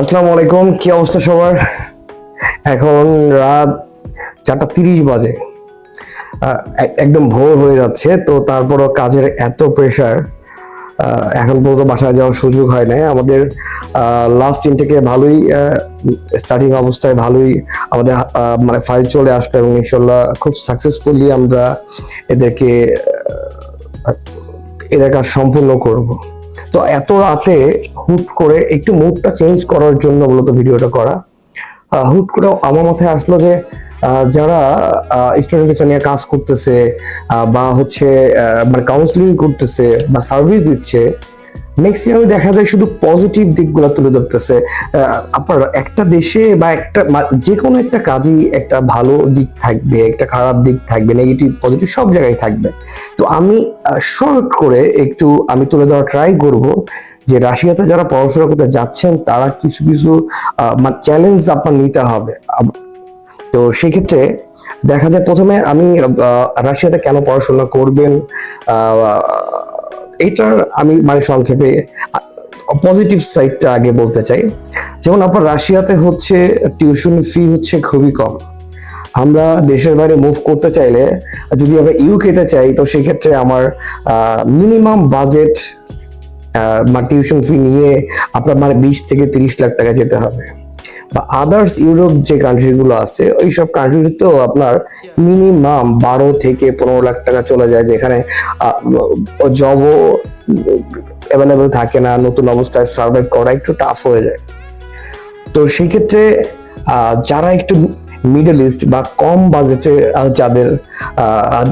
আসসালামু আলাইকুম, কি অবস্থা সবার? এখন রাত চারটা তিরিশ বাজে। এক- একদম ভোর হয়ে যাচ্ছে, তো তারপরও কাজের এত প্রেশার এখন পর্যন্ত বাসায় যাওয়ার সুযোগ হয় নাই। আমাদের লাস্ট ইনটেকে ভালোই স্টার্টিং অবস্থায় ভালোই আমাদের মানে ফাইল চলে আসলো এবং ইনশাল্লাহ খুব সাকসেসফুলি আমরা এদেরকে এদের কাজ সম্পূর্ণ করব। তো এত রাতে হুট করে একটু মুডটা চেঞ্জ করার জন্য মূলত ভিডিওটা করা। হুট করে আমার মাথায় আসলো যে যারা স্টুডেন্ট ভিসা নিয়ে কাজ করতেছে বা হচ্ছে মানে কাউন্সিলিং করতেছে বা সার্ভিস দিচ্ছে ম্যাক্সিমাম দেখা যায় শুধু পজিটিভ দিকগুলো তুলে ধরতেছে। আপনার একটা দেশে বা একটা যে কোনো একটা কাজেই একটা ভালো দিক থাকবে, একটা খারাপ দিক থাকবে নেগেটিভ পজিটিভ সব জায়গায় থাকবে। তো আমি শর্ট করে একটু আমি তুলে দেওয়ার ট্রাই করব যে রাশিয়াতে যারা পড়াশোনা করতে যাচ্ছেন তারা কিছু কিছু চ্যালেঞ্জ আপনার নিতে হবে। তো সেক্ষেত্রে দেখা যায় প্রথমে আমি রাশিয়াতে কেন পড়াশোনা করবেন? আহ, এইটার আমি মানে সংক্ষেপে পজিটিভ সাইডটা আগে বলতে চাই। যেমন আপনার রাশিয়াতে হচ্ছে টিউশন ফি হচ্ছে খুবই কম। আমরা দেশের বাইরে মুভ করতে চাইলে যদি আমরা ইউকেতে চাই তো সেক্ষেত্রে আমার মিনিমাম বাজেট টিউশন ফি নিয়ে আপনার মানে বিশ থেকে তিরিশ লাখ টাকা যেতে হবে। বা আদার্স ইউরোপ যে কান্ট্রিগুলো আছে ওই সব কান্ট্রিতেও আপনার মিনিমাম বারো থেকে পনেরো লাখ টাকা চলে যায়, যেখানে জবও অ্যাভেলেবেল থাকে না, নতুন অবস্থায় সার্ভাইভ করা একটু টাফ হয়ে যায়। তো সেক্ষেত্রে যারা একটু মিডল ইস্ট বা কম বাজেটে যাদের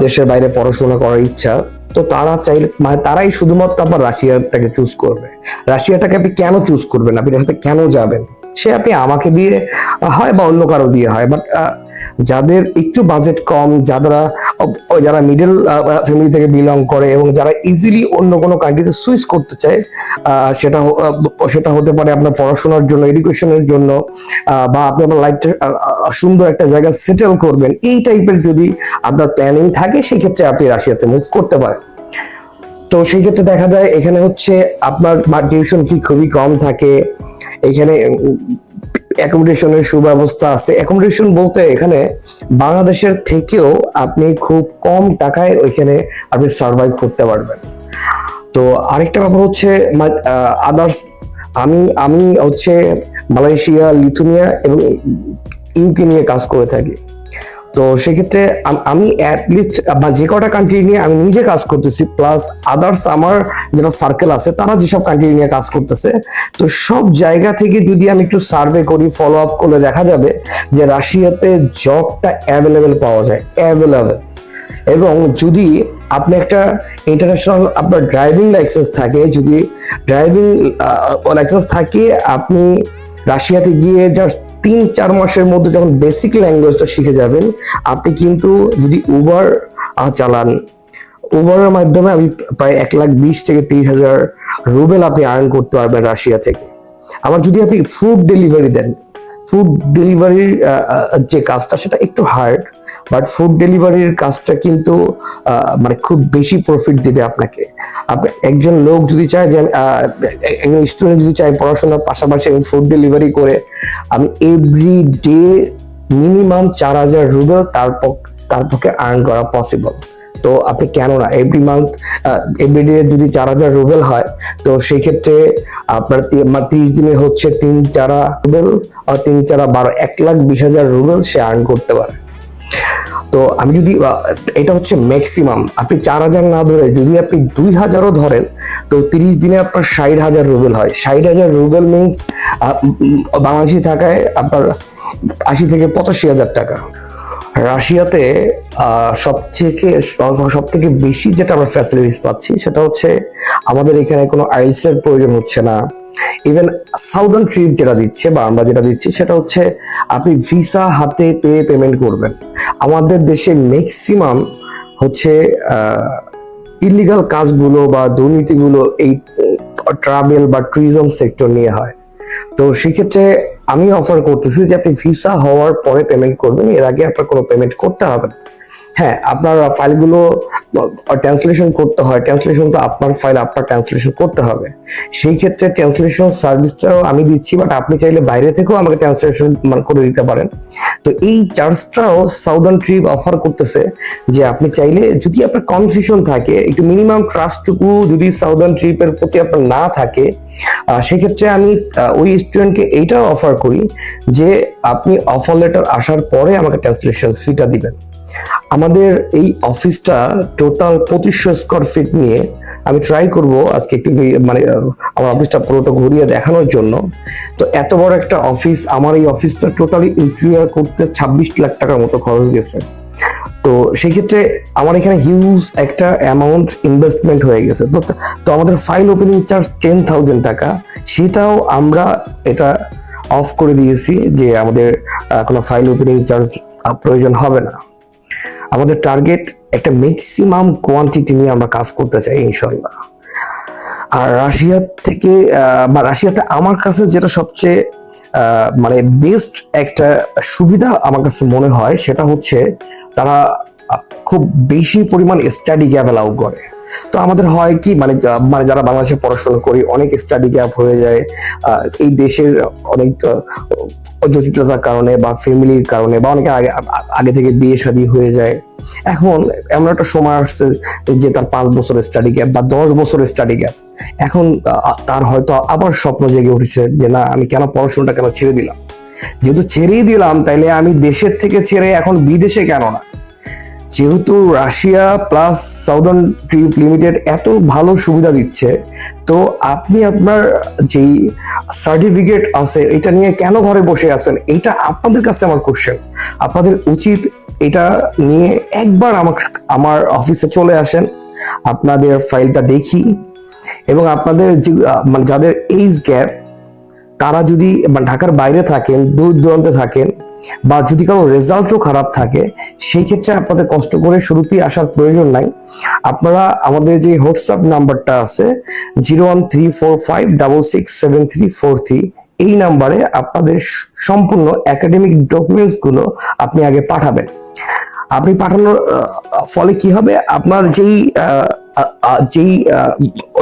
দেশের বাইরে পড়াশোনা করার ইচ্ছা তো তারা চাইলে মানে তারাই শুধুমাত্র আপনার রাশিয়াটাকে চুজ করবে। রাশিয়াটাকে আপনি কেন চুজ করবেন? আপনি রাশিয়াতে কেন যাবেন? সে আপনি আমাকে দিয়ে হয় বা অন্য কারও দিয়ে হয় বাট যাদের একটু বাজেট কম, যারা যারা মিডল ফ্যামিলি থেকে বিলং করে এবং যারা ইজিলি অন্য কোনো কান্ট্রিতে সুইচ করতে চায় সেটা সেটা হতে পারে আপনার পড়াশোনার জন্য এডুকেশনের জন্য বা আপনি আপনার লাইফটা সুন্দর একটা জায়গায় সেটেল করবেন। এই টাইপের যদি আপনার প্ল্যানিং থাকে, সেক্ষেত্রে আপনি রাশিয়াতে মুভ করতে পারেন। তো সেই ক্ষেত্রে দেখা যায়, এখানে হচ্ছে আপনার টিউশন ফি খুবই কম থাকে। এখানে অ্যাকোমোডেশনের সুব্যবস্থা আছে। অ্যাকোমোডেশন বলতে এখানে বাংলাদেশের থেকেও আপনি খুব কম টাকায় ওইখানে আপনি সার্ভাইভ করতে পারবেন। তো আরেকটা ব্যাপার হচ্ছে আদার্স আমি আমি হচ্ছে মালয়েশিয়া, লিথুনিয়া এবং ইউকে নিয়ে কাজ করে থাকি। তো সেক্ষেত্রে আম- অ্যাটলিস্ট যে কটা কান্ট্রি নিয়ে আমি নিজে কাজ করতেছি প্লাস আদার্স আমার যারা সার্কেল আছে, তারা যেসব কান্ট্রি নিয়ে কাজ করতেছে, তো সব জায়গা থেকে যদি আমি একটু সার্ভে করি ফলো আপ করলে দেখা যাবে যে রাশিয়াতে জবটা অ্যাভেলেবেল পাওয়া যায় অ্যাভেলেবেল এবং যদি আপনি একটা ইন্টারন্যাশনাল আপনার ড্রাইভিং লাইসেন্স থাকে, যদি ড্রাইভিং লাইসেন্স থাকে, আপনি রাশিয়াতে গিয়ে জাস্ট তিন, চার মাসের মধ্যে যখন বেসিক ল্যাঙ্গুয়েজটা শিখে যাবেন, আপনি কিন্তু যদি উবার চালান উবারের মাধ্যমে আমি প্রায় এক লাখ বিশ থেকে তিরিশ হাজার রুবেল আপনি আর্ন করতে পারবেন রাশিয়া থেকে। আবার যদি আপনি ফুড ডেলিভারি দেন ফুড ডেলিভারির যে কাজটা সেটা একটু হার্ড বাট ফুড ডেলিভারির কাজটা কিন্তু মানে খুব বেশি প্রফিট দিবে আপনাকে। আপনি একজন লোক যদি চায় যে একজন স্টুডেন্ট যদি চায় পড়াশোনার পাশাপাশি আমি ফুড ডেলিভারি করে আমি এভরি ডে মিনিমাম চার হাজার রুবেল তার তার পক্ষে আর্ন করা পসিবল তো আপনি কেন না এভরি মান্থ এভরিডে যদি চার হাজার রুবেল হয়, তো সেই ক্ষেত্রে আপনার তিরিশ দিনে হচ্ছে তিন চারা রুবেল আর তিন চারা বারো, এক লাখ বিশ হাজার রুবেল সে আর্ন করতে পারে। তো আমি যদি এটা হচ্ছে ম্যাক্সিমাম আপনি চার হাজার না ধরে যদি আপনি দুই হাজারও ধরেন, তো তিরিশ দিনে আপনার ষাট হাজার রুবেল হয়। ষাট হাজার রুবেল মিনস বাংলাদেশি থাকায় আপনার আশি থেকে পঁচাশি হাজার টাকা। রাশিয়াতে সব থেকে সব থেকে বেশি যেটা আমরা ফ্যাসিলিটিস পাচ্ছি সেটা হচ্ছে আমাদের এখানে কোনো আইলস এর প্রয়োজন হচ্ছে না। ইভেন সাউদার্ন ট্রিপ যেটা দিচ্ছে বা আমরা যেটা দিচ্ছি সেটা হচ্ছে আপনি ভিসা হাতে পেয়ে পেমেন্ট করবেন। আমাদের দেশে ম্যাক্সিমাম হচ্ছে ইলিগাল কাজগুলো বা দুর্নীতিগুলো এই ট্রাভেল বা ট্যুরিজম সেক্টর নিয়ে হয়। তো সেক্ষেত্রে আমি অফার করতেছি যে আপনি ভিসা হওয়ার পরে পেমেন্ট করবেন। এর আগে আপনার কোনো পেমেন্ট করতে হবে না। হ্যাঁ আপনার ফাইলগুলো ট্রান্সলেশন করতে হয়। ট্রান্সলেশন তো আপনার ফাইল আপনার ট্রান্সলেশন করতে হবে। সেই ক্ষেত্রে ট্রান্সলেশন সার্ভিসটাও আমি দিচ্ছি বাট আপনি চাইলে বাইরে থেকেও আমাকে ট্রান্সলেশন করে দিতে পারেন। তো এই চার্জটাও সাউদার্ন ট্রিপ অফার করতেছে যে আপনি চাইলে যদি আপনার কনফিউশন থাকে, একটু মিনিমাম ট্রাস্টটুকু যদি সাউদার্ন ট্রিপের প্রতি আপনার না থাকে সেক্ষেত্রে আমি ওই স্টুডেন্টকে এইটাও অফার করি যে আপনি অফার লেটার আসার পরে আমাকে ট্রান্সলেশন ফিটা দিবেন। আমাদের এই অফিসটা টোটাল পঁচিশশো স্কোয়ার ফিট নিয়ে আমি ট্রাই করব আজকে একটু মানে আমার অফিসটা পুরোটা ঘুরিয়ে দেখানোর জন্য। তো এত বড় একটা অফিস, আমার এই অফিসটা টোটালি ইন্টেরিয়ার করতে ছাব্বিশ লাখ টাকার মতো খরচ গেছে। তো সেক্ষেত্রে আমার এখানে হিউজ একটা অ্যামাউন্ট ইনভেস্টমেন্ট হয়ে গেছে। তো তো আমাদের file opening charge ten thousand টাকা। সেটাও আমরা এটা অফ করে দিয়েছি যে আমাদের কোনো ফাইল ওপেনিং চার্জ প্রয়োজন হবে না। আমাদের টার্গেট একটা ম্যাক্সিমাম কোয়ান্টিটি নিয়ে আমরা কাজ করতে চাই ইনশাল্লাহ আর রাশিয়ার থেকে বা রাশিয়াতে আমার কাছে যেটা সবচেয়ে মানে বেস্ট একটা সুবিধা আমার কাছে মনে হয়, সেটা হচ্ছে তারা খুব বেশি পরিমাণ স্টাডি গ্যাপ অ্যালাউ করে। তো আমাদের হয় কি মানে মানে যারা বাংলাদেশে পড়াশোনা করি, অনেক স্টাডি গ্যাপ হয়ে যায়। এই দেশের অনেক জটিলতার কারণে বা ফ্যামিলির কারণে বা অনেকে আগে আগে থেকে বিয়ে শাদী হয়ে যায়। এখন এমন একটা সময় আসছে যে তার পাঁচ বছরের স্টাডি গ্যাপ বা দশ বছরের স্টাডি গ্যাপ এখন তার হয়তো আবার স্বপ্ন জেগে উঠেছে যে না, আমি কেন পড়াশোনাটা কেন ছেড়ে দিলাম? যেহেতু ছেড়েই দিলাম, তাইলে আমি দেশের থেকে ছেড়ে এখন বিদেশে কেন না? যেহেতু Russia plus southern trip limited এত ভালো সুবিধা দিচ্ছে, তো আপনি আপনার যেই সার্টিফিকেট আছে, এটা নিয়ে কেন ঘরে বসে আছেন? এটা আপনাদের কাছে আমার কোশ্চেন আপনাদের উচিত এটা নিয়ে একবার আমার আমার অফিসে চলে আসেন, আপনাদের ফাইলটা দেখি এবং আপনাদের মানে যাদের এইজ গ্যাপ তারা যদি বা ঢাকার বাইরে থাকেন দূর দূরান্তে থাকেন বা যদি কারও রেজাল্টও খারাপ থাকে, সেই ক্ষেত্রে আপনাদের কষ্ট করে শুরুতেই আসার প্রয়োজন নাই। আপনারা আমাদের যে হোয়াটসঅ্যাপ নাম্বারটা আছে zero one three four five double six seven three four three এই নাম্বারে আপনাদের সম্পূর্ণ একাডেমিক ডকুমেন্টসগুলো আপনি আগে পাঠাবেন। আপনি পাঠানোর ফলে কি হবে? আপনার যেই যেই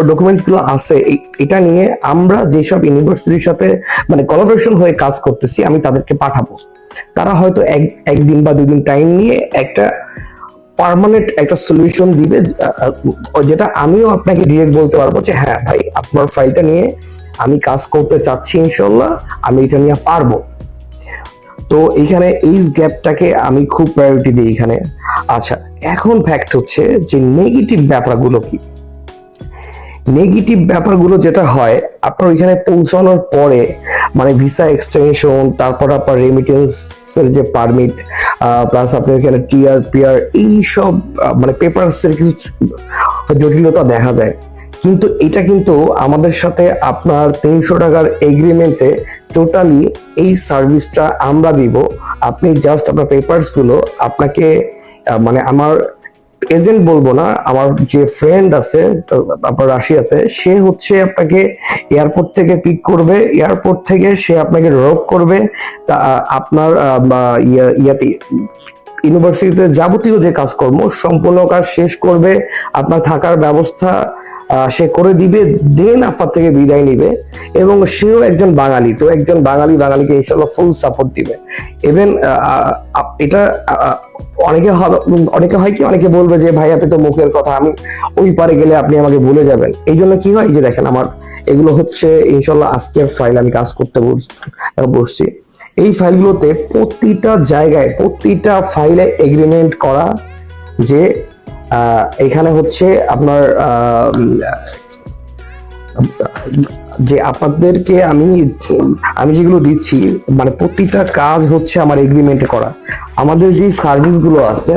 ডকুমেন্টসগুলো আছে এটা নিয়ে আমরা যেসব ইউনিভার্সিটির সাথে মানে কোলাবোরেশন হয়ে কাজ করতেছি, আমি তাদেরকে পাঠাবো। তারা হয়তো এক, একদিন বা দুদিন টাইম নিয়ে একটা পার্মানেন্ট একটা সলিউশন দিবে যেটা আমিও আপনাকে ডিরেক্ট বলতে পারব যে হ্যাঁ ভাই, আপনার ফাইলটা নিয়ে আমি কাজ করতে চাচ্ছি ইনশাল্লাহ, আমি এটা নিয়ে পারব। তো এইখানে এই গ্যাপটাকে আমি খুব প্রায়োরিটি দিই এখানে। আচ্ছা এখন ফ্যাক্ট হচ্ছে যে নেগেটিভ ব্যাপারগুলো কি? নেগেটিভ ব্যাপারগুলো যেটা হয়, আপনার ওইখানে পৌঁছানোর পরে মানে ভিসা এক্সটেনশন তারপর আপনার রেমিটেন্সের যে পারমিট প্লাস আপনার এখানে টিআর পিআর এইসব মানে পেপারসের কিছু জটিলতা দেখা যায়। কিন্তু এটা কিন্তু আমাদের সাথে আপনার তিনশো টাকার এগ্রিমেন্টে টোটালি এই সার্ভিসটা আমরা দিব। আপনি জাস্ট আপনার পেপারসগুলো আপনাকে মানে আমার এজেন্ট বলব না, আমার যে ফ্রেন্ড আছে আপনার রাশিয়াতে, সে হচ্ছে আপনাকে এয়ারপোর্ট থেকে পিক করবে এয়ারপোর্ট থেকে সে আপনাকে ড্রপ করবে, তা, আপনার ইয়া- ইয়াতে ইউনিভার্সিটিতে যাবতীয় যে কাজকর্ম সম্পূর্ণ কাজ শেষ করবে, আপনার থাকার ব্যবস্থা সে করে দিবে দেন আপনার থেকে বিদায় নিবে এবং সেও একজন বাঙালি, তো একজন বাঙালি বাঙালিকে ইনশাল্লাহ ফুল সাপোর্ট দিবে। ইভেন এটা অনেকে অনেকে হয় কি, অনেকে বলবে যে, ভাই, আপনি তো মুখের কথা, আমি ওই পারে গেলে আপনি আমাকে ভুলে যাবেন। এই জন্য কি হয় যে, দেখেন আমার এগুলো হচ্ছে ইনশাল্লাহ আজকের ফাইল আমি কাজ করতে বস- বসছি। এই ফাইলগুলোতে প্রতিটা জায়গায় প্রতিটা ফাইলে এগ্রিমেন্ট করা যে এখানে হচ্ছে আপনার যে আপনাদেরকে আমি আমি যেগুলো দিচ্ছি মানে প্রতিটা কাজ হচ্ছে আমার এগ্রিমেন্টে করা। আমাদের যে সার্ভিসগুলো আছে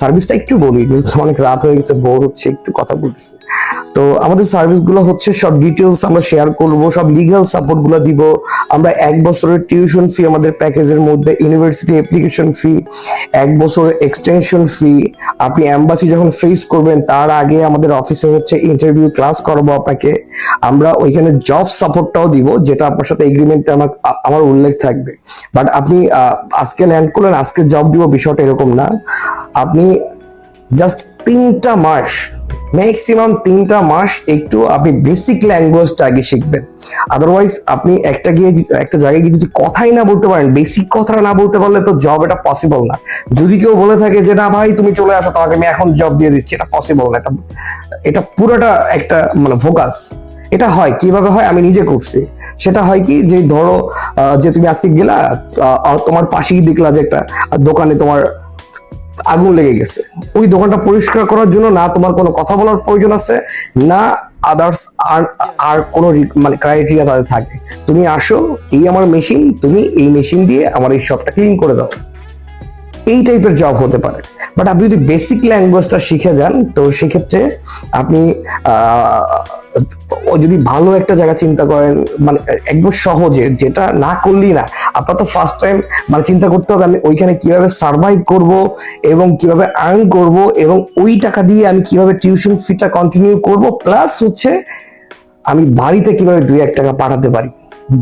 সার্ভিসটা একটু বলি, যেহেতু অনেক রাত হয়ে গেছে বোর হচ্ছে, একটু কথা বলতেছি। তো আমাদের সার্ভিসগুলো হচ্ছে সব ডিটেলস আমরা শেয়ার করব, সব লিগাল সাপোর্টগুলো দিব। আমরা এক বছরের টিউশন ফি আমাদের প্যাকেজের মধ্যে ইউনিভার্সিটি অ্যাপ্লিকেশন ফি এক বছরের এক্সটেনশন ফি আপনি অ্যাম্বাসি যখন ফেস করবেন, তার আগে আমাদের অফিসে হচ্ছে ইন্টারভিউ ক্লাস করব আপনাকে। আমরা ওইখানে জব সাপোর্টটাও দিব, যেটা আপনার সাথে এগ্রিমেন্টে আমার আমার উল্লেখ থাকবে। বাট আপনি আজকে ল্যান্ড করলেন, আজকে জব দিব বিষয়টা এরকম না। আপনি জাস্ট তিনটা মাস ম্যাক্সিমাম তিনটা মাস একটু আপনি বেসিক ল্যাঙ্গুয়েজটা আগে শিখবেন। আদারওয়াইজ আপনি একটা গিয়ে, একটা জায়গায় গিয়ে যদি কথাই না বলতে পারেন বেসিক কথাটা না বলতে পারলে তো জব এটা পসিবল না। যদি কেউ বলে থাকে যে, না ভাই, তুমি চলে আসো, তোমাকে আমি এখন জব দিয়ে দিচ্ছি। এটা পসিবল না। এটা এটা পুরোটা একটা মানে ফোকাস এটা হয়, কীভাবে হয় আমি নিজে করছি। সেটা হয় কি যে ধরো যে তুমি আজকে গেলা তোমার পাশেই দেখলা যে একটা দোকানে তোমার আগুন লেগে গেছে। ওই দোকানটা পরিষ্কার করার জন্য না তোমার কোনো কথা বলার প্রয়োজন আছে, না আদার্স আর আর কোনো মানে ক্রাইটেরিয়া তাদের থাকে। তুমি আসো, এই আমার মেশিন তুমি এই মেশিন দিয়ে আমার এই শপটা ক্লিন করে দাও। এই টাইপের জব হতে পারে। বাট আপনি যদি বেসিক ল্যাঙ্গুয়েজটা শিখে যান, তো সেক্ষেত্রে আপনি ও যদি ভালো একটা জায়গা চিন্তা করেন মানে একদম সহজে, যেটা না করলেই না, আপনার তো ফার্স্ট টাইম মানে চিন্তা করতে হবে আমি ওইখানে কীভাবে সার্ভাইভ করব এবং কীভাবে আর্ন করব এবং ওই টাকা দিয়ে আমি কীভাবে টিউশন ফিটা কন্টিনিউ করব প্লাস হচ্ছে আমি বাড়িতে কীভাবে দুই এক টাকা পাঠাতে পারি।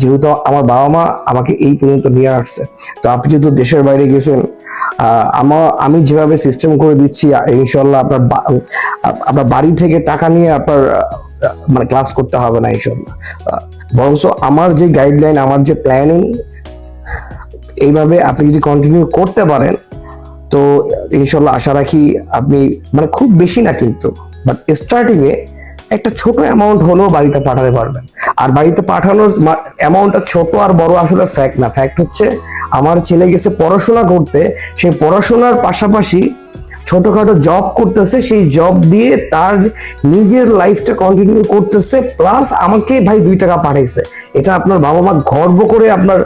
যেহেতু আমার বাবা মা আমাকে এই পর্যন্ত নিয়ে আসছে। তো আপনি যেহেতু দেশের বাইরে গেছেন আমার আমি যেভাবে সিস্টেম করে দিচ্ছি ইনশাল্লাহ আপনার আপনার বাড়ি থেকে টাকা নিয়ে আপনার মানে ক্লাস করতে হবে না ইনশাল্লাহ বরঞ্চ আমার যে গাইডলাইন আমার যে প্ল্যানিং এইভাবে আপনি যদি কন্টিনিউ করতে পারেন, তো ইনশাল্লাহ আশা রাখি আপনি মানে খুব বেশি না কিন্তু বাট স্টার্টিং এ একটা ছোট অ্যামাউন্ট হলেও বাড়িতে পাঠাতে পারবেন। আর বাড়িতে পাঠানোর অ্যামাউন্টটা ছোট আর বড় আসলে ফ্যাক্ট না। ফ্যাক্ট হচ্ছে, আমার ছেলে গেছে পড়াশোনা করতে সেই পড়াশোনার পাশাপাশি ছোটখাটো জব করতেছে, সেই জব দিয়ে তার নিজের লাইফটা কন্টিনিউ করতেছে প্লাস আমাকে ভাই দুই টাকা পাঠাইছে। এটা আপনার বাবা মা গর্ব করে আপনার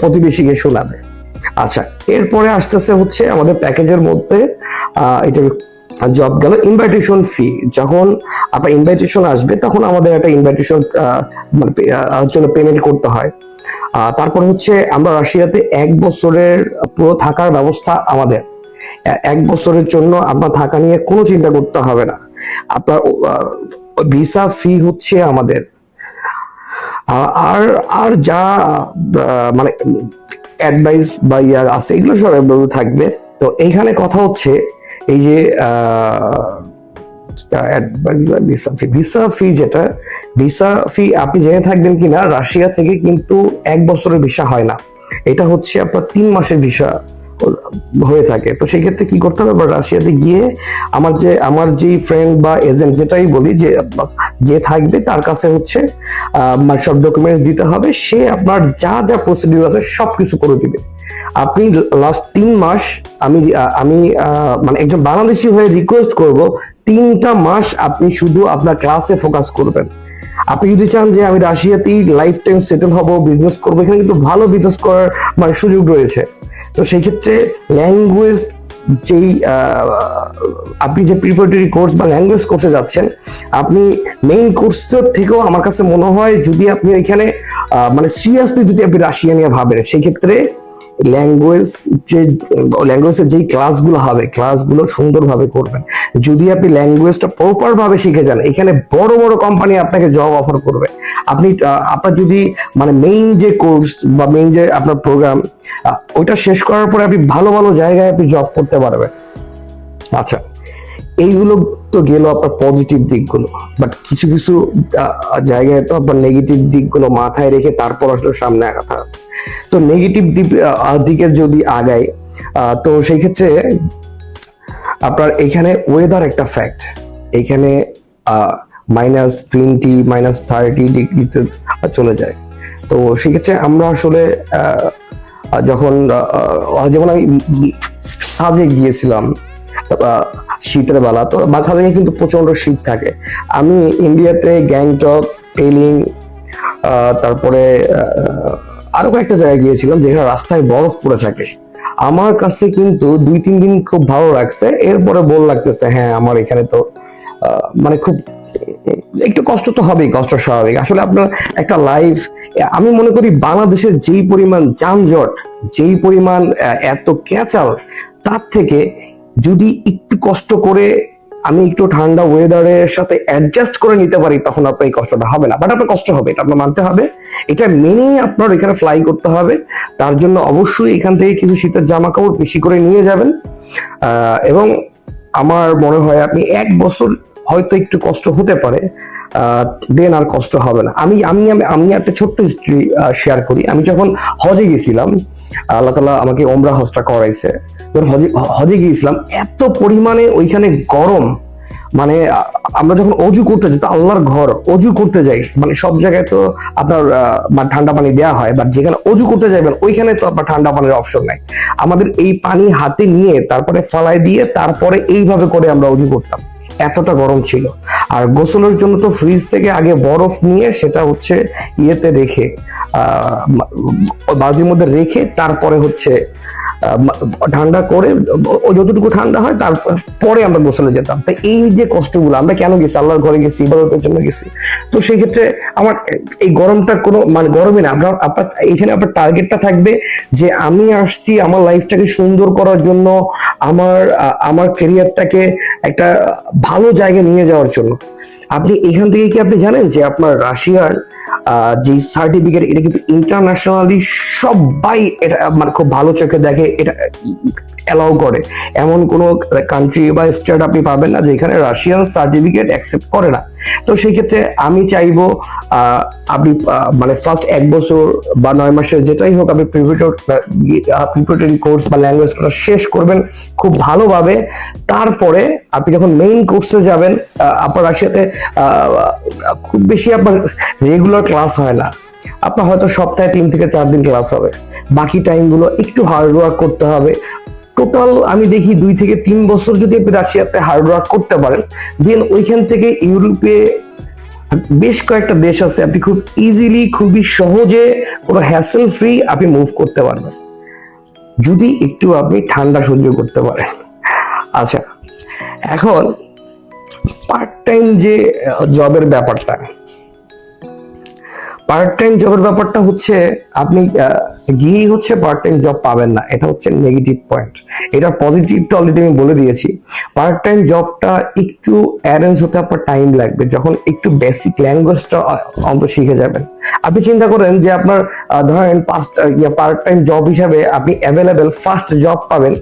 প্রতিবেশীকে শোনাবে। আচ্ছা এরপরে আসতেছে হচ্ছে আমাদের প্যাকেজের মধ্যে এটা জব গেল ইনভাইটেশন ফি যখন আপনার ইনভাইটেশন আসবে, তখন আমাদের একটা ইনভাইটেশন মানে জন্য পেমেন্ট করতে হয়। তারপর হচ্ছে আমরা রাশিয়াতে এক বছরের পুরো থাকার ব্যবস্থা আমাদের। এক বছরের জন্য আপনার থাকা নিয়ে কোনো চিন্তা করতে হবে না। আপনার ভিসা ফি হচ্ছে আমাদের। আর আর যা মানে অ্যাডভাইস বা ইয়া আছে, এগুলো সব থাকবে। তো এইখানে কথা হচ্ছে এই যে ভিসা ফি যেটা, ভিসা ফি আপনি জেনে থাকবেন কিনা, রাশিয়া থেকে কিন্তু এক বছরের ভিসা হয় না। এটা হচ্ছে আপনার তিন মাসের ভিসা হয়ে থাকে। তো সেই ক্ষেত্রে কি করতে হবে? বা রাশিয়াতে গিয়ে আমার যে আমার যে ফ্রেন্ড বা এজেন্ট যেটাই বলি, যে যে থাকবে, তার কাছে হচ্ছে সব ডকুমেন্টস দিতে হবে। সে আপনার যা যা প্রসিডিউর আছে সব কিছু করে দিবে। আপনি লাস্ট তিন মাস আমি আমি মানে একজন বাংলাদেশি হয়ে রিকোয়েস্ট করব, তিনটা মাস আপনি শুধু আপনার ক্লাসে ফোকাস করবেন। আপনি যদি চান যে আমি রাশিয়াতেই লাইফ টাইম সেটেল হব বিজনেস করব, এখানে কিন্তু ভালো বিজনেস করার মানে সুযোগ রয়েছে। তো সেই ক্ষেত্রে ল্যাঙ্গুয়েজ যেই আপনি যে প্রিপারেটরি কোর্স বা ল্যাঙ্গুয়েজ কোর্সে যাচ্ছেন, আপনি মেইন কোর্স থেকেও আমার কাছে মনে হয় যদি আপনি এখানে মানে সিরিয়াসলি যদি আপনি রাশিয়া নিয়ে ভাবেন, সেই ক্ষেত্রে ল্যাঙ্গুয়েজ যে ল্যাঙ্গুয়েজের যেই ক্লাসগুলো হবে ক্লাসগুলো সুন্দরভাবে করবেন। যদি আপনি ল্যাঙ্গুয়েজটা প্রপার ভাবে শিখে যান, এখানে বড় বড় কোম্পানি আপনাকে জব অফার করবে। আপনি আপনার যদি মানে মেইন যে কোর্স বা মেইন যে আপনার প্রোগ্রাম ওইটা শেষ করার পরে আপনি ভালো ভালো জায়গায় আপনি জব করতে পারবেন। আচ্ছা। এইগুলো তো গেল আপনার পজিটিভ দিকগুলো। বাট কিছু কিছু জায়গায় তো আপনার নেগেটিভ দিকগুলো মাথায় রেখে তারপর আসলে সামনে আগাতে তো নেগেটিভ দিক দিকের যদি আহ, তো সেই ক্ষেত্রে আপনার এখানে ওয়েদার একটা ফ্যাক্ট এখানে মাইনাস টোয়েন্টি মাইনাস থার্টি ডিগ্রিতে চলে যায়। তো সেক্ষেত্রে আমরা আসলে যখন যেমন আমি সাজে গিয়েছিলাম শীতের বেলা। তো মাঝে কিন্তু প্রচণ্ড শীত থাকে। আমি ইন্ডিয়াতে গ্যাংটক, পেলিং তারপরে আরও কয়েকটা জায়গায় গিয়েছিলাম যেখানে রাস্তায় বরফ পড়ে থাকে। আমার কাছে কিন্তু দুই, তিন দিন খুব ভালো লাগছে। এরপরে বল লাগতেছে হ্যাঁ আমার এখানে তো মানে খুব, একটু কষ্ট তো হবেই, কষ্ট স্বাভাবিক। আসলে আপনার একটা লাইফ আমি মনে করি বাংলাদেশের যেই পরিমাণ যানজট, যেই পরিমাণ এত ক্যাচাল, তার থেকে যদি একটু কষ্ট করে আমি একটু ঠান্ডা ওয়েদারের সাথে অ্যাডজাস্ট করে নিতে পারি, তখন আপনার এই কষ্টটা হবে না। বাট আপনার কষ্ট হবে, এটা আপনার মানতে হবে। এটা মেনেই আপনার এখানে ফ্লাই করতে হবে। তার জন্য অবশ্যই এখান থেকে কিছু শীতের জামা কাপড় বেশি করে নিয়ে যাবেন। এবং আমার মনে হয় আপনি এক বছর হয়তো একটু কষ্ট হতে পারে। দেন আর কষ্ট হবে না। আমি আমি, আমি- একটা ছোট্ট হিস্ট্রি শেয়ার করি। আমি যখন হজে গেছিলাম, আল্লাহ তালা আমাকে ওমরা হজটা করাইছে। যখন হজে হজে গিয়েছিলাম এত পরিমাণে ওইখানে গরম মানে আমরা যখন অজু করতে যাই, তো আল্লাহর ঘর, অজু করতে যাই। মানে সব জায়গায় তো আপনার ঠান্ডা পানি দেওয়া হয় বাট যেখানে অজু করতে যাবেন ওইখানে তো আপনার ঠান্ডা পানির অপশন নাই। আমাদের এই পানি হাতে নিয়ে তারপরে ফালাই দিয়ে তারপরে এইভাবে করে আমরা অজু করতাম। এতটা গরম ছিল। আর গোসলের জন্য তো ফ্রিজ থেকে আগে বরফ নিয়ে সেটা হচ্ছে ইয়েতে রেখে বালতির মধ্যে রেখে তারপরে হচ্ছে ঠান্ডা করে যতটুকু ঠান্ডা হয় তারপরে আমরা গোসলে যেতাম। তাই এই যে কষ্টগুলো, আমরা কেন গেছি? আল্লাহর ঘরে গেছি, ইবাদতের জন্য গেছি। তো সেই ক্ষেত্রে আমার এই গরমটা কোনো মানে গরমই না, আপনার আপনার, এখানে আপনার টার্গেটটা থাকবে যে আমি আসছি আমার লাইফটাকে সুন্দর করার জন্য, আমার আমার ক্যারিয়ারটাকে একটা ভালো জায়গায় নিয়ে যাওয়ার জন্য। আপনি এখান থেকে কি আপনি জানেন যে আপনার রাশিয়ার যে সার্টিফিকেট এটা কিন্তু ইন্টারন্যাশনালি সবাই এটা মানে খুব ভালো চোখে দেখে এটা অ্যালাউ করে। এমন কোনো কান্ট্রি বা স্টেট আপনি পাবেন না যেখানে রাশিয়ান সার্টিফিকেট অ্যাকসেপ্ট করে না। তো সেই ক্ষেত্রে আমি চাইব আপনি মানে ফার্স্ট এক বছর বা নয় মাসের যেটাই হোক আপনি প্রিপারেটরি কোর্স বা ল্যাঙ্গুয়েজ কোর্স শেষ করবেন খুব ভালোভাবে। তারপরে আপনি যখন মেইন কোর্সে যাবেন আপনার রাশিয়াতে খুব বেশি আপনার রেগুলার ক্লাস হয় না। আপনার হয়তো সপ্তাহে তিন থেকে চার দিন ক্লাস হবে। বাকি টাইমগুলো একটু হার্ড ওয়ার্ক করতে হবে। টোটাল আমি দেখি দুই থেকে তিন বছর যদি আপনি রাশিয়াতে হার্ড ওয়ার্ক করতে পারেন দেন ওইখান থেকে ইউরোপে বেশ কয়েকটা দেশ আছে, আপনি খুব ইজিলি খুবই সহজে কোনো হ্যাসেল ফ্রি আপনি মুভ করতে পারবেন। যদি একটু আপনি ঠান্ডা সহ্য করতে পারেন। আচ্ছা এখন পার্ট টাইম যে জবের ব্যাপারটা পার্ট টাইম জবের ব্যাপারটা হচ্ছে, আপনি গিয়েই হচ্ছে পার্ট টাইম জব পাবেন না। এটা হচ্ছে নেগেটিভ পয়েন্ট এটা পজিটিভটা অলরেডি আমি বলে দিয়েছি। পার্ট টাইম জবটা একটু অ্যারেঞ্জ হতে আপনার টাইম লাগবে। যখন একটু বেসিক ল্যাঙ্গুয়েজটা অন্তত শিখে যাবেন। আপনি চিন্তা করেন যে আপনার ধরেন পাঁচ পার্ট টাইম জব হিসাবে আপনি অ্যাভেলেবেল ফার্স্ট জব পাবেন।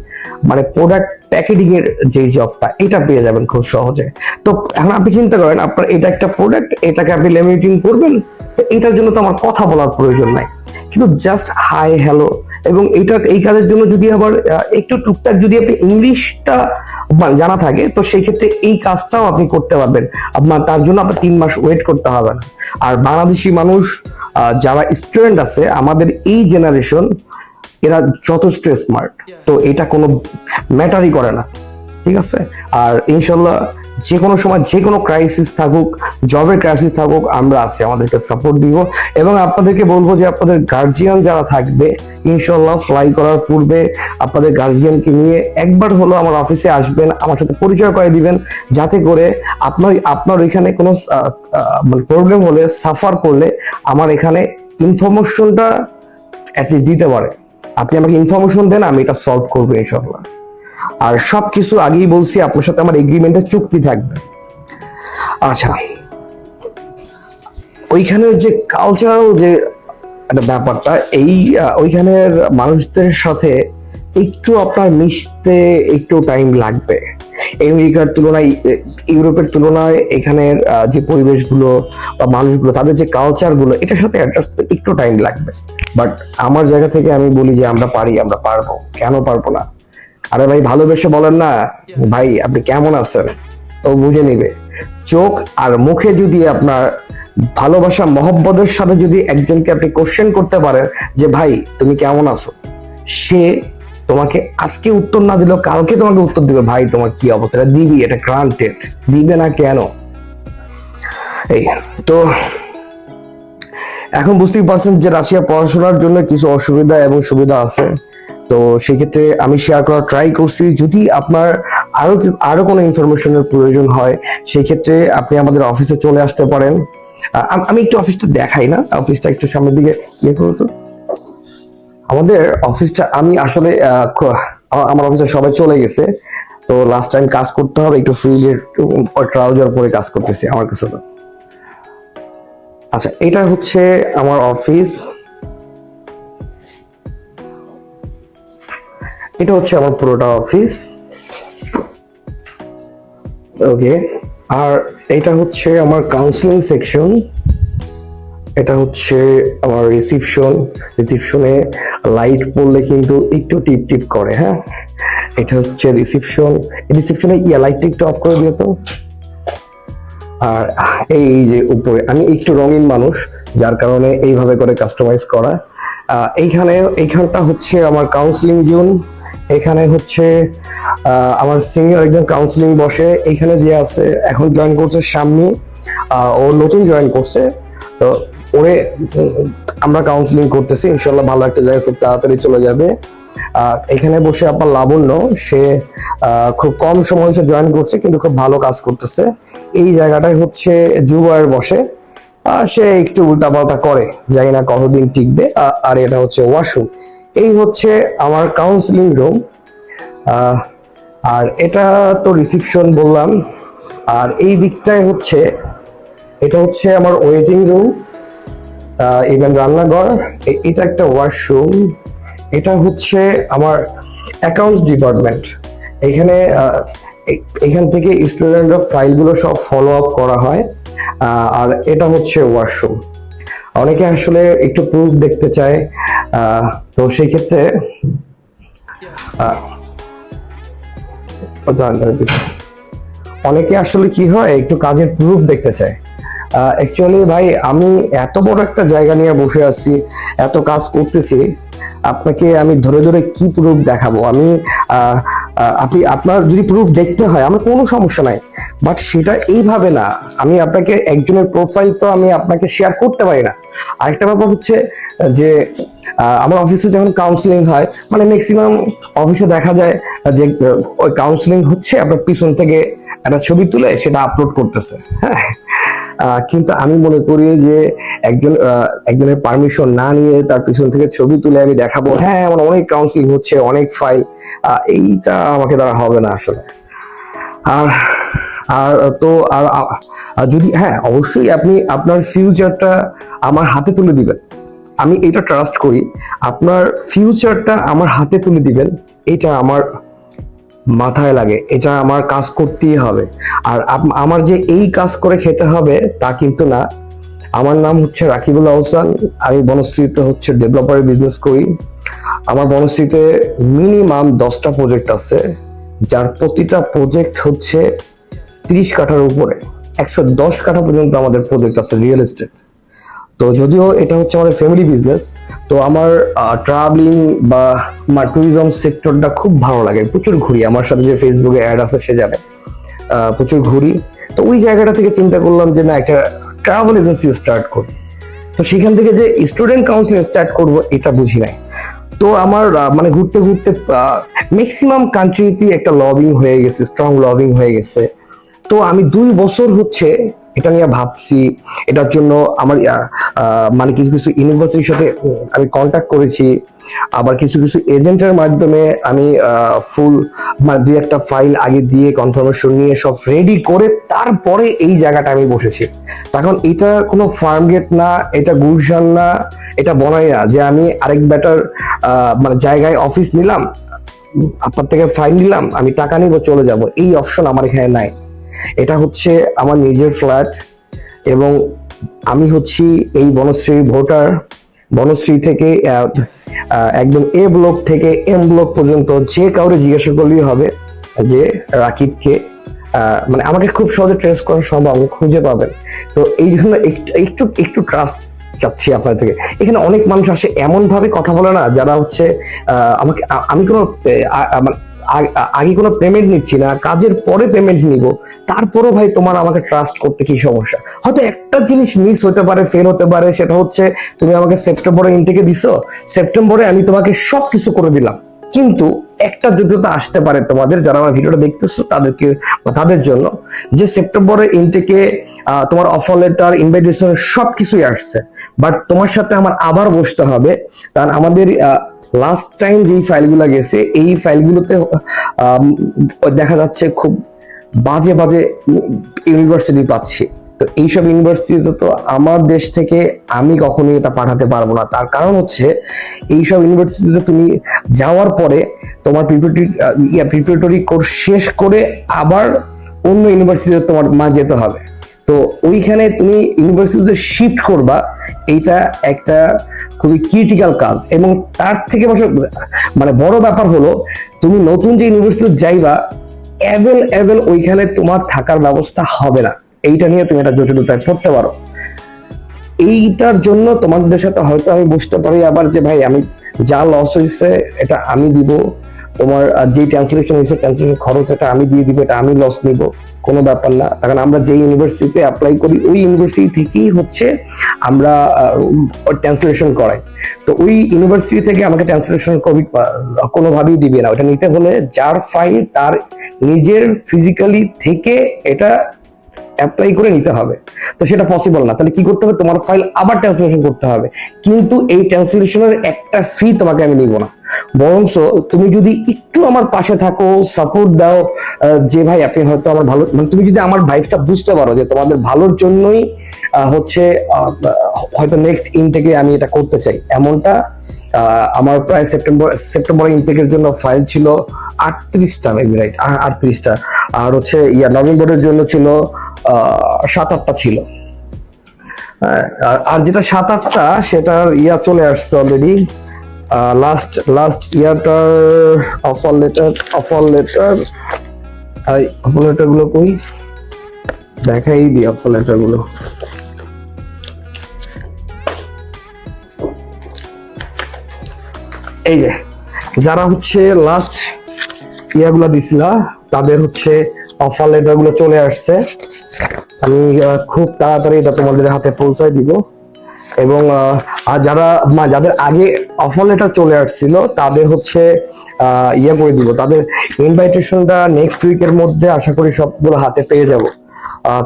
মানে প্রোডাক্ট প্যাকেটিং এর যে জবটা এটা পেয়ে যাবেন খুব সহজে। তো এখন আপনি চিন্তা করেন, আপনার এটা একটা প্রোডাক্ট এটাকে আপনি লেমিনেটিং করবেন? তো এটার জন্য তো আমার কথা বলার প্রয়োজন নাই। কিন্তু জাস্ট হাই হ্যালো এবং এইটা এই কাজের জন্য যদি আবার একটু টুকটাক যদি আপনি ইংলিশটা জানা থাকে, তো সেই ক্ষেত্রে এই কাজটাও আপনি করতে পারবেন। আপনার, তার জন্য আপনার তিন মাস ওয়েট করতে হবে না। আর বাংলাদেশি মানুষ যারা স্টুডেন্ট আছে, আমাদের এই জেনারেশন এরা যথেষ্ট স্মার্ট তো এটা কোনো ম্যাটারই করে না। ঠিক আছে? আর ইনশাল্লাহ যে কোনো সময় যে কোনো ক্রাইসিস থাকুক জবের ক্রাইসিস থাকুক আমরা আছি আমাদেরকে সাপোর্ট দিব। এবং আপনাদেরকে বলব যে আপনাদের গার্জিয়ান যারা থাকবে ইনশাল্লাহ ফ্লাই করার পূর্বে আপনাদের গার্জিয়ানকে নিয়ে একবার হলো আমার অফিসে আসবেন আমার সাথে পরিচয় করে দিবেন যাতে করে আপনার আপনার এখানে কোনো আহ, মানে প্রবলেম হলে সাফার করলে আমার এখানে ইনফরমেশনটা অ্যাটলিস্ট দিতে পারে। আপনি আমাকে ইনফরমেশন দেন আমি এটা সলভ করব ইনশাল্লাহ আর সবকিছু আগেই বলছি, আপনার সাথে আমার এগ্রিমেন্টের চুক্তি থাকবে। আচ্ছা ওইখানের যে কালচারাল যে একটা ব্যাপারটা, এই ওইখানের মানুষদের সাথে একটু আপনার মিশতে একটু টাইম লাগবে। আমেরিকার তুলনায়, ইউরোপের তুলনায় এখানের যে পরিবেশগুলো বা মানুষগুলো, তাদের যে কালচারগুলো এটার সাথে অ্যাডজাস্ট একটু টাইম লাগবে। বাট আমার জায়গা থেকে আমি বলি যে আমরা পারি, আমরা পারব। কেন পারব না? আরে ভাই, ভালোবেসে বলেন না। ভাই, আপনি কেমন আছেন? ও বুঝে নিবে। চোখ আর মুখে যদি আপনার ভালোবাসা, মহব্বতের সাথে যদি একজনকে আপনি কোশ্চেন করতে পারেন যে, ভাই, তুমি কেমন আছো? সে তোমাকে আজকে উত্তর না দিলেও কালকে তোমাকে উত্তর দিবে, ভাই, তোমার কি অবস্থা? দিবি, এটা গ্রান্টেড দিবে না কেন? এই, তো এখন বুঝতেই পারছেন যে রাশিয়া পড়াশোনার জন্য কিছু অসুবিধা এবং সুবিধা আছে। তো সেই ক্ষেত্রে আমি শেয়ার করার ট্রাই করছি। যদি আপনার আরও কি- আরও কোনো ইনফরমেশনের প্রয়োজন হয় সেই ক্ষেত্রে আপনি আমাদের অফিসে চলে আসতে পারেন। আমি একটু অফিসটা দেখাই না। অফিসটা একটু সামনের দিকে ইয়ে করো তো। আমাদের অফিসটা আমি আসলে আমার অফিসে সবাই চলে গেছে। তো লাস্ট টাইম কাজ করতে হবে, একটু ফ্রিলি ট্রাউজার পরে কাজ করতেছি আমার কাছে আচ্ছা এটা হচ্ছে আমার অফিস এটা হচ্ছে আমার পুরোটা অফিস ওকে আর এটা হচ্ছে আমার কাউন্সিলিং সেকশন এটা হচ্ছে আমার রিসিপশন রিসিপশনে লাইট পড়লে কিন্তু একটু টিপ টিপ করে হ্যাঁ? এটা হচ্ছে রিসিপশন রিসিপশনে ইয়া লাইটটা একটু অফ করে দিও তো। আর এই যে উপরে, আমি একটু রঙিন মানুষ। যার কারণে এইভাবে করে কাস্টমাইজ করা। এইখানে, এইখানটা হচ্ছে আমার কাউন্সিলিং জোন এখানে হচ্ছে আমার সিনিয়র একজন কাউন্সিলিং বসে। এইখানে যে আছে, এখন জয়েন করছে সামনে ও নতুন জয়েন করছে। তো ওরে, আমরা কাউন্সিলিং করতেছি, ইনশাল্লাহ ভালো একটা জায়গায় খুব তাড়াতাড়ি চলে যাবে। এখানে বসে আপনার লাবণ্য, সে খুব কম সময় জয়েন করছে, কিন্তু খুব ভালো কাজ করতেছে। এই জায়গাটাই হচ্ছে জুবায়ের বসে। সে একটু উল্টাপাল্টা করে, জানি না কতদিন টিকবে আর এটা হচ্ছে ওয়াশরুম। এই হচ্ছে আমার কাউন্সিলিং রুম আর এটা তো রিসিপশন বললাম, আর এই দিকটায় হচ্ছে, এটা হচ্ছে আমার ওয়েটিং রুম ইভেন রান্নাঘর এটা একটা ওয়াশরুম, এটা হচ্ছে আমার অ্যাকাউন্টস ডিপার্টমেন্ট এখানে এখান থেকে স্টুডেন্টরা ফাইলগুলো সব ফলো আপ করা হয়। আর এটা হচ্ছে ওয়াশরুম অনেকে আসলে একটু প্রুফ দেখতে চায় তো সেই ক্ষেত্রে। অনেকে আসলে কি হয়, একটু কাজের প্রুফ দেখতে চায় অ্যাকচুয়ালি ভাই, আমি এত বড় একটা জায়গা নিয়ে বসে আছি, এত কাজ করতেছি আপনাকে আমি ধরে ধরে কি প্রুফ দেখাবো? আমি আপনি, আপনার যদি প্রুফ দেখতে হয়, আমার কোনো সমস্যা নাই। বাট সেটা এইভাবে না, আমি আপনাকে একজনের প্রোফাইল তো আমি আপনাকে শেয়ার করতে পারি না। আরেকটা ব্যাপার হচ্ছে, যে আমার অফিসে যখন কাউন্সিলিং হয় মানে ম্যাক্সিমাম অফিসে দেখা যায় যে, ওই কাউন্সিলিং হচ্ছে, আপনার পিছন থেকে একটা ছবি তুলে সেটা আপলোড করতেছে। হ্যাঁ? কিন্তু আমি মনে করি যে একজন একজনের পারমিশন না নিয়ে তার পিছন থেকে ছবি তুলে আমি দেখাবো। হ্যাঁ আমার অনেক কাউন্সিলিং হচ্ছে, অনেক ফাইল এইটা আমাকে দ্বারা হবে না আসলে। আর আর তো, আর যদি হ্যাঁ অবশ্যই আপনি আপনার ফিউচারটা আমার হাতে তুলে দিবেন। আমি এটা ট্রাস্ট করি। আপনার ফিউচারটা আমার হাতে তুলে দিবেন। এটা আমার মাথায় লাগে, এটা আমার কাজ করতেই হবে। আর আমার যে এই কাজ করে খেতে হবে, তা কিন্তু না। আমার নাম হচ্ছে রাকিবুল আহসান, আমি বনশ্রীতে হচ্ছে ডেভেলপারের বিজনেস করি। আমার বনশ্রীতে মিনিমাম দশটা প্রজেক্ট আছে, যার প্রতিটা প্রজেক্ট হচ্ছে তিরিশ কাঠার উপরে। একশো দশ কাঠা পর্যন্ত আমাদের প্রজেক্ট আছে রিয়েল এস্টেট তো যদিও এটা হচ্ছে আমাদের ফ্যামিলি বিজনেস তো আমার ট্রাভেলিং বা আমার ট্যুরিজম সেক্টরটা খুব ভালো লাগে। প্রচুর ঘুরি। আমার সাথে যে ফেসবুকে অ্যাড আছে, সে জানে। প্রচুর ঘুরি। তো ওই জায়গাটা থেকে চিন্তা করলাম যে না, একটা ট্রাভেল এজেন্সি স্টার্ট করি। তো সেখান থেকে যে স্টুডেন্ট কাউন্সিলিং স্টার্ট করব, এটা বুঝি নাই। তো আমার মানে ঘুরতে ঘুরতে ম্যাক্সিমাম কান্ট্রিতেই একটা লবিং হয়ে গেছে স্ট্রং লবিং হয়ে গেছে। তো আমি দুই বছর হচ্ছে এটা নিয়ে ভাবছি। এটার জন্য আমার মানে কিছু কিছু ইউনিভার্সিটির সাথে আমি কন্ট্যাক্ট করেছি। আবার কিছু কিছু এজেন্টের মাধ্যমে আমি ফুল মানে দুই একটা ফাইল আগে দিয়ে কনফার্মেশন নিয়ে সব রেডি করে তারপরে এই জায়গাটা আমি বসেছি। তখন এটা কোনো ফার্ম গেট না, এটা গুলশান না, এটা বনাই না। যে আমি আরেক ব্যাটার মানে জায়গায় অফিস নিলাম, আপনার থেকে ফাইল নিলাম, আমি টাকা নিব, চলে যাব। এই অপশন আমার এখানে নাই। এটা হচ্ছে আমার নিজের ফ্ল্যাট এবং আমি হচ্ছি এই বনশ্রী ভোটার। বনশ্রী থেকে একদম এ ব্লক থেকে এম ব্লক পর্যন্ত যে কাউরে জিজ্ঞাসা করলেই হবে যে রাকিবকে মানে আমাকে খুব সহজে ট্রেস করা সম্ভব, আপনি খুঁজে পাবেন। তো এই জন্য একটু- একটু ট্রাস্ট চাচ্ছি আপনার থেকে। এখানে অনেক মানুষ আসে এমন ভাবে কথা বলে না, যারা হচ্ছে আমাকে আমি কোনো মানে আগে কোনো পেমেন্ট নিচ্ছি না, কাজের পরে পেমেন্ট নিব, তারপরও ভাই তোমার আমাকে ট্রাস্ট করতে কি সমস্যা? হয়তো একটা জিনিস মিস হতে পারে ফেল হতে পারে, সেটা হচ্ছে তুমি আমাকে সেপ্টেম্বরে ইনটেকে দিছো সেপ্টেম্বরে আমি তোমাকে সব কিছু করে দিলাম। কিন্তু একটা যোগ্যতা আসতে পারে তোমাদের, যারা আমার ভিডিওটা দেখতেছো, তাদেরকে তাদের জন্য, যে সেপ্টেম্বরে ইনটেকে তোমার অফার লেটার ইনভাইটেশন সবকিছুই আসছে। বাট তোমার সাথে আমার আবার বসতে হবে। কারণ আমাদের লাস্ট টাইম যেই ফাইলগুলো গেছে, এই ফাইলগুলোতে দেখা যাচ্ছে খুব বাজে বাজে ইউনিভার্সিটি পাচ্ছি। তো এইসব ইউনিভার্সিটিতে তো আমার দেশ থেকে আমি কখনোই এটা পাঠাতে পারব না। তার কারণ হচ্ছে, এইসব ইউনিভার্সিটিতে তুমি যাওয়ার পরে তোমার প্রিপারেটরি ইয়া প্রিপারেটরি কোর্স শেষ করে আবার অন্য ইউনিভার্সিটিতে তোমার মা যেতে হবে। তো ওইখানে তুমি ইউনিভার্সিটিতে শিফট করবা, এইটা একটা খুবই ক্রিটিক্যাল কাজ। এবং তার থেকে মানে বড় ব্যাপার হলো, তুমি নতুন যে ইউনিভার্সিটিতে যাইবা অ্যাভেল অ্যাভেল ওইখানে তোমার থাকার ব্যবস্থা হবে না। এইটা নিয়ে তুমি একটা জটিলতায় পড়তে পারো। এইটার জন্য তোমাদের সাথে হয়তো আমি বুঝতে পারি আবার যে, ভাই, আমি যা লস হয়েছে এটা আমি দিব। তোমার যে ট্রান্সলেশন হয়েছে ট্রান্সলেশন খরচ এটা আমি দিয়ে দিব, এটা আমি লস নিব, কোনো ব্যাপার না। কারণ আমরা যে ইউনিভার্সিটিতে অ্যাপ্লাই করি, ওই ইউনিভার্সিটি থেকেই হচ্ছে আমরা ট্রান্সলেশন করাই। তো ওই ইউনিভার্সিটি থেকে আমাকে ট্রান্সলেশন কবি কোনোভাবেই দিবে না। ওটা নিতে হলে যার ফাইল তার নিজের ফিজিক্যালি থেকে এটা অ্যাপ্লাই করে নিতে হবে। তো সেটা পসিবল না। তাহলে কি করতে হবে? তোমার ফাইল আবার ট্রান্সলেশন করতে হবে। কিন্তু এই ট্রান্সলেশনের একটা ফি তোমাকে আমি নিব না। বরঞ্চ তুমি যদি একটু আমার পাশে থাকো সাপোর্ট দাও যে ভাই আপনি হয়তো আমার ভালো মানে তুমি যদি আমার ভাইফটা বুঝতে পারো যে তোমাদের ভালোর জন্যই হচ্ছে হয়তো নেক্সট ইনটেকে আমি এটা করতে চাই। এমনটা আমার প্রায় সেপ্টেম্বর সেপ্টেম্বর ইনটেকের জন্য ফাইল ছিল আটত্রিশটা মেবি রাইট আটত্রিশটা। আর হচ্ছে ইয়া নভেম্বরের জন্য ছিল সাত আটটা ছিল। হ্যাঁ, আর যেটা সাত আটটা সেটার ইয়া চলে আসছে already last last ইয়ারটার offer letter offer letter offer লেটারগুলো কই? দেখাই দিই অফার লেটারগুলো। এই যে, যারা হচ্ছে লাস্ট ইয়াগুলো দিছিল, তাদের হচ্ছে অফার লেটারগুলো চলে আসছে। আমি খুব তাড়াতাড়ি এটা তোমাদের হাতে পৌঁছায় দিব। এবং যারা যাদের আগে অফার লেটার চলে আসছিল, তাদের হচ্ছে ইয়ে করে দিব। তাদের ইনভাইটেশনটা নেক্সট উইকের মধ্যে আশা করি সবগুলো হাতে পেয়ে যাব।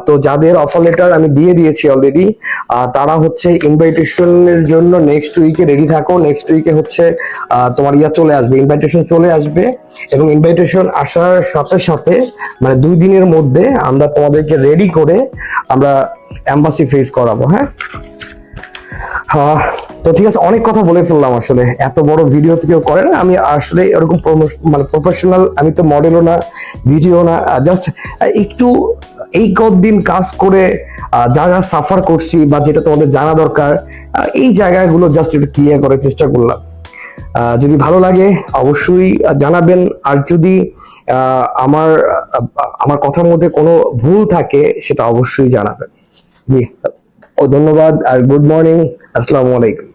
তো যাদের অফার লেটার আমি দিয়ে দিয়েছি অলরেডি তারা হচ্ছে ইনভাইটেশনের জন্য নেক্সট উইকে রেডি থাকো। নেক্সট উইকে হচ্ছে তোমার ইয়া চলে আসবে ইনভাইটেশন চলে আসবে। এবং ইনভাইটেশন আসার সাথে সাথে মানে দুই দিনের মধ্যে আমরা তোমাদেরকে রেডি করে আমরা এম্বাসি ফেস করাবো হ্যাঁ? হ্যাঁ তো ঠিক আছে, অনেক কথা বলে ফেললাম আসলে। এত বড় ভিডিও কেউ করে না। আমি আসলে এরকম মানে প্রফেশনাল আমি তো মডেলও না ভিডিও না জাস্ট একটু এই কদিন কাজ করে যা যা সাফার করছি বা যেটা তোমাদের জানা দরকার এই জায়গাগুলো জাস্ট একটু ক্লিয়ার করার চেষ্টা করলাম। যদি ভালো লাগে, অবশ্যই জানাবেন। আর যদি আমার আমার কথার মধ্যে কোনো ভুল থাকে, সেটা অবশ্যই জানাবেন। জি, ও ধন্যবাদ, আর গুড মর্নিং আসসালামু আলাইকুম।